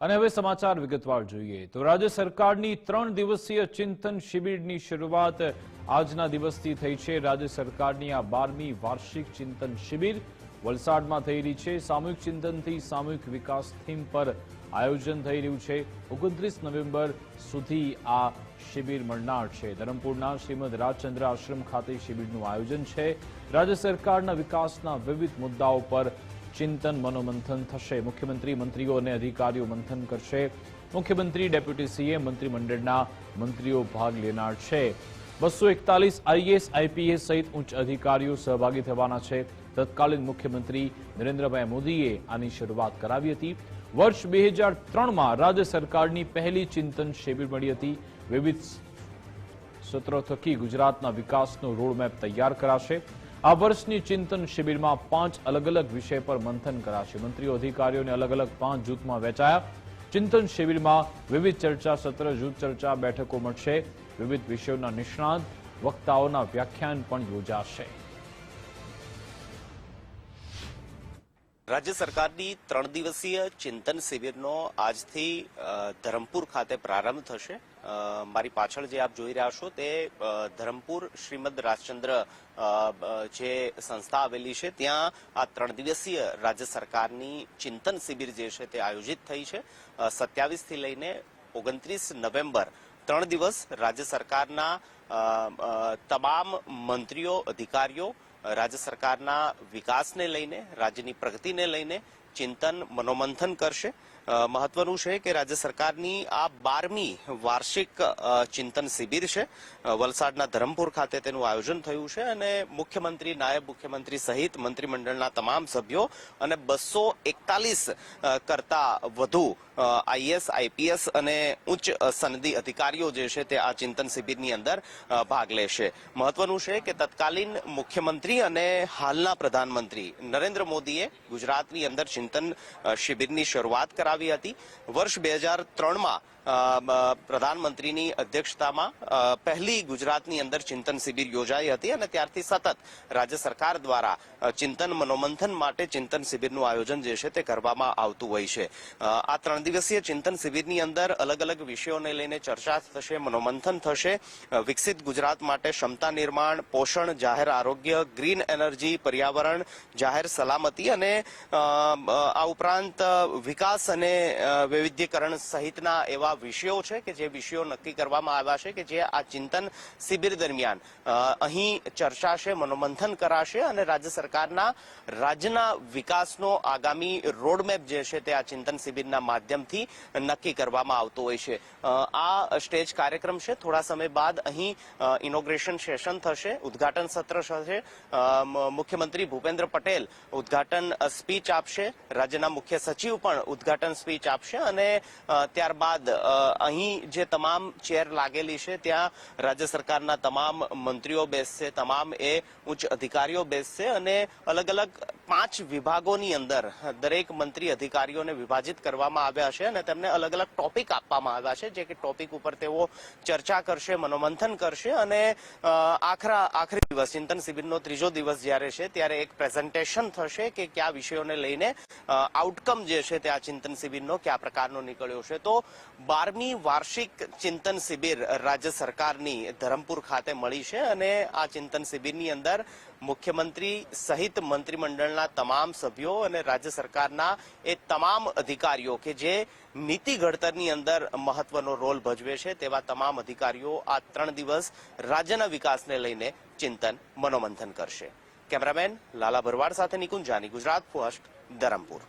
અને હવે સમાચાર વિગતવાર જોઈએ તો રાજ્ય સરકારની ત્રણ દિવસીય ચિંતન શિબિરની શરૂઆત આજના દિવસથી થઈ છે. રાજ્ય સરકારની આ બારમી વાર્ષિક ચિંતન શિબિર વલસાડમાં થઈ રહી છે. સામૂહિક ચિંતનથી સામૂહિક વિકાસ થીમ પર આયોજન થઈ રહ્યું છે. ઓગણત્રીસ નવેમ્બર સુધી આ શિબિર મળનાર છે. ધરમપુરના શ્રીમદ રાજચંદ્ર આશ્રમ ખાતે શિબિરનું આયોજન છે. રાજ્ય સરકારના વિકાસના વિવિધ મુદ્દાઓ પર ચિંતન મનોમંથન થશે. મુખ્યમંત્રી, મંત્રીઓ અને અધિકારીઓ મંથન કરશે. મુખ્યમંત્રી, ડેપ્યુટી સીએમ મંત્રીમંડળના મંત્રીઓ ભાગ લેનાર છે. બસો એકતાલીસ આઈએસ આઈપીએસ સહિત ઉચ્ચ અધિકારીઓ સહભાગી થવાના છે. તત્કાલીન મુખ્યમંત્રી નરેન્દ્રભાઈ મોદીએ આની શરૂઆત કરાવી હતી. વર્ષ બે હજાર ત્રણમાં રાજ્ય સરકારની પહેલી ચિંતન શિબિર મળી હતી. વિવિધ સત્રો થકી ગુજરાતના વિકાસનો રોડમેપ તૈયાર કરાશે. આ વર્ષની ચિંતન શિબિરમાં પાંચ અલગ અલગ વિષય પર મંથન કરાશે. મંત્રીઓ, અધિકારીઓને અલગ અલગ પાંચ જૂથમાં વહેંચાયા. ચિંતન શિબિરમાં વિવિધ ચર્ચા સત્ર, જૂથ ચર્ચા બેઠકો મળશે. વિવિધ વિષયોના નિષ્ણાંત વક્તાઓના વ્યાખ્યાન પણ યોજાશે. રાજ્ય સરકારની ત્રણ દિવસીય ચિંતન શિબિરનો આજથી ધરમપુર ખાતે પ્રારંભ થશે. મારી પાછળ જે આપ જોઈ રહ્યા છો તે ધરમપુર શ્રીમદ રાજચંદ્ર જે સંસ્થા આવેલી છે, ત્યાં આ ત્રણ દિવસીય રાજ્ય સરકારની ચિંતન શિબિર જે છે તે આયોજિત થઈ છે. સત્યાવીસથી લઈને ઓગણત્રીસ નવેમ્બર ત્રણ દિવસ રાજ્ય સરકારના તમામ મંત્રીઓ, અધિકારીઓ રાજ્ય સરકારના વિકાસને લઈને રાજ્યની પ્રગતિને લઈને ચિંતન, મનોમંથન કરશે. મહત્વનું છે કે રાજ્ય સરકારની આ બારમી વાર્ષિક ચિંતન શિબિર છે. વલસાડના ધરમપુર ખાતે તેનું આયોજન થયું છે અને મુખ્યમંત્રી, નાયબ મુખ્યમંત્રી સહિત મંત્રીમંડળના તમામ સભ્યો અને બસો એકતાલીસ કરતા વધુ આઈએસ આઈપીએસ અને ઉચ્ચ સનદી અધિકારીઓ જે છે તે આ ચિંતન શિબિરની અંદર ભાગ લેશે. મહત્વનું છે કે તત્કાલીન મુખ્યમંત્રી અને હાલના પ્રધાનમંત્રી નરેન્દ્ર મોદીએ ગુજરાતની અંદર ચિંતન શિબિરની શરૂઆત કરાવી હતી. વર્ષ બે હજાર ત્રણમાં પ્રધાનમંત્રીની અધ્યક્ષતામાં પહેલી ગુજરાતની અંદર ચિંતન શિબિર યોજાઈ હતી અને ત્યારથી સતત રાજ્ય સરકાર દ્વારા ચિંતન મનોમંથન માટે ચિંતન શિબિરનું આયોજન જે છે તે કરવામાં આવતું હોય છે. આ ત્રણ દિવસીય ચિંતન શિબિરની અંદર અલગ અલગ વિષયોને લઈને ચર્ચા થશે, મનોમંથન થશે વિકસિત ગુજરાત માટે ક્ષમતા નિર્માણ, પોષણ, જાહેર આરોગ્ય, ગ્રીન એનર્જી, પર્યાવરણ, જાહેર સલામતી અને આ ઉપરાંત વિકાસ અને વૈવિધ્યકરણ સહિતના એવા વિષયો છે કે જે વિષયો નક્કી કરવામાં આવ્યા છે કે જે આ ચિંતન શિબિર દરમિયાન અહીં ચર્ચાશે, મનોમંથન કરાશે અને રાજ્ય સરકારના રાજ્યના વિકાસનો આગામી રોડમેપ જે છે તે આ ચિંતન શિબિરના માધ્યમથી નક્કી કરવામાં આવતો હોય છે. આ સ્ટેજ કાર્યક્રમ છે. થોડા સમય બાદ અહીં ઇનોગ્રેશન સેશન થશે, ઉદ્ઘાટન સત્ર થશે. મુખ્યમંત્રી ભૂપેન્દ્ર પટેલ ઉદ્ઘાટન સ્પીચ આપશે. રાજ્યના મુખ્ય સચિવ પણ ઉદ્ઘાટન સ્પીચ આપશે અને ત્યારબાદ અહીં જે તમામ ચેર લાગેલી છે, ત્યાં રાજ્ય સરકારના તમામ મંત્રીઓ બેસશે, તમામ એ ઉચ્ચ અધિકારીઓ બેસશે અને અલગ અલગ પાંચ વિભાગોની અંદર દરેક મંત્રી અધિકારીઓને વિભાજિત કરવામાં આવ્યા છે અને તેમને અલગ અલગ ટોપિક આપવામાં આવ્યા છે, જે કે ટોપિક ઉપર તેઓ ચર્ચા કરશે, મનોમંથન કરશે અને આખરા, આખરી દિવસ, ચિંતન શિબિરનો ત્રીજો દિવસ જ્યારે છે, ત્યારે એક પ્રેઝન્ટેશન થશે કે કયા વિષયોને લઈને આઉટકમ જે છે તે આ ચિંતન શિબિરનો કયા પ્રકારનો નીકળ્યો છે. તો બારમી વાર્ષિક ચિંતન શિબિર રાજ્ય સરકારની ધરમપુર ખાતે મળી છે અને આ ચિંતન શિબિરની અંદર મુખ્યમંત્રી સહિત મંત્રીમંડળના તમામ સભ્યો અને રાજ્ય સરકારના એ તમામ અધિકારીઓ કે જે નીતિ ઘડતરની અંદર મહત્વનો રોલ ભજવે છે તેવા તમામ અધિકારીઓ આ ત્રણ દિવસ રાજ્યના વિકાસને લઈને ચિંતન, મનોમંથન કરશે. કેમેરામેન લાલા ભરવાડ સાથે નિકુંજ જાની, ગુજરાત ફર્સ્ટ ધરમપુર.